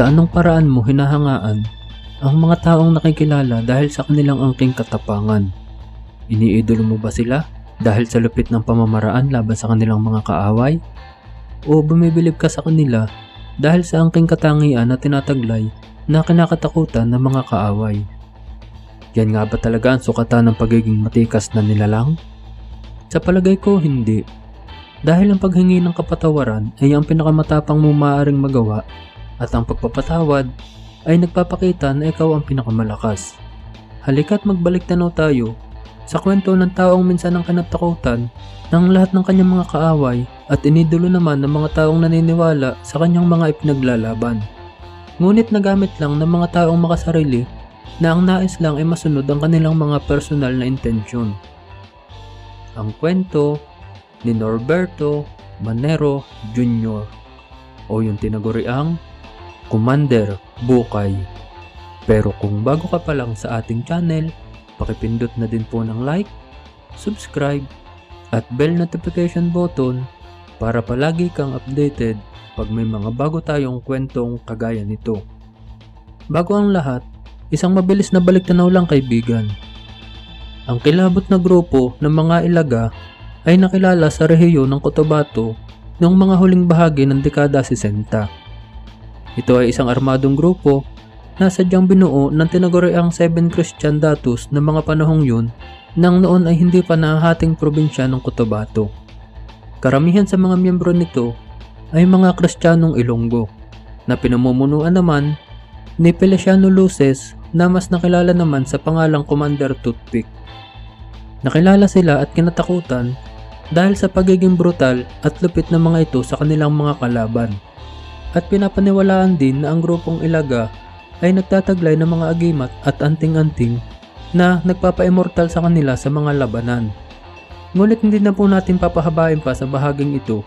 Sa anong paraan mo hinahangaan ang mga taong nakikilala dahil sa kanilang angking katapangan? Iniidolo mo ba sila dahil sa lupit ng pamamaraan laban sa kanilang mga kaaway? O bumibilib ka sa kanila dahil sa angking katangian na tinataglay na kinakatakutan ng mga kaaway? Yan nga ba talaga ang sukatan ng pagiging matikas na nilalang? Sa palagay ko, hindi. Dahil ang paghingi ng kapatawaran ay ang pinakamatapang mo maaaring magawa at ang pagpapatawad ay nagpapakita na ikaw ang pinakamalakas. Halika't magbalik tanaw tayo sa kwento ng taong minsan ang kanatakutan ng lahat ng kanyang mga kaaway at inidulo naman ng mga taong naniniwala sa kanyang mga ipinaglalaban. Ngunit nagamit lang ng mga taong makasarili na ang nais lang ay masunod ang kanilang mga personal na intensyon. Ang kwento ni Norberto Manero Jr. o yung tinaguriang Commander Bukay. Pero kung bago ka pa lang sa ating channel, pakipindot na din po ng like, subscribe, at bell notification button para palagi kang updated pag may mga bago tayong kwentong kagaya nito. Bago ang lahat, isang mabilis na baliktanaw lang kaibigan. Ang kilabot na grupo ng mga ilaga ay nakilala sa rehiyon ng Cotabato noong mga huling bahagi ng dekada 60. Ito ay isang armadong grupo na sadyang binuo ng tinaguriang Seven Christian Datus ng mga panahong yun nang noon ay hindi pa nahahating probinsya ng Cotabato. Karamihan sa mga miyembro nito ay mga Kristiyanong Ilonggo na pinamumunuan naman ni Feliciano Luces na mas nakilala naman sa pangalang Commander Toothpick. Nakilala sila at kinatakutan dahil sa pagiging brutal at lupit ng mga ito sa kanilang mga kalaban. At pinapaniwalaan din na ang grupong Ilaga ay nagtataglay ng mga agimat at anting-anting na nagpapa-immortal sa kanila sa mga labanan. Ngunit hindi na po natin papahabain pa sa bahaging ito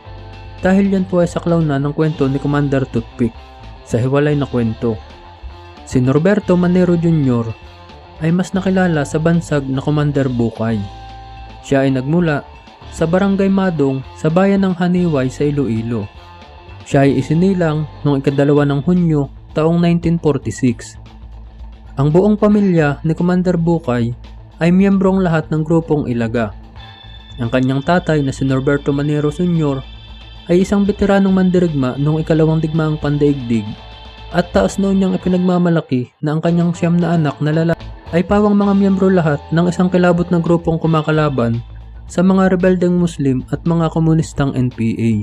dahil yan po ay saklaw na ng kwento ni Commander Toothpick sa hiwalay na kwento. Si Norberto Manero Jr. ay mas nakilala sa bansag na Commander Bukay. Siya ay nagmula sa Barangay Madong sa bayan ng Haniway sa Iloilo. Siya ay isinilang noong ikadalawa ng Hunyo taong 1946. Ang buong pamilya ni Commander Bukay ay miyembrong lahat ng grupong Ilaga. Ang kanyang tatay na si Norberto Manero Sr. ay isang veteranong mandirigma noong ikalawang digmaang pandaigdig at taas noon niyang ipinagmamalaki na ang kanyang siyam na anak na lalaki ay pawang mga miyembro lahat ng isang kilabot na grupong kumakalaban sa mga rebeldeng Muslim at mga komunistang NPA.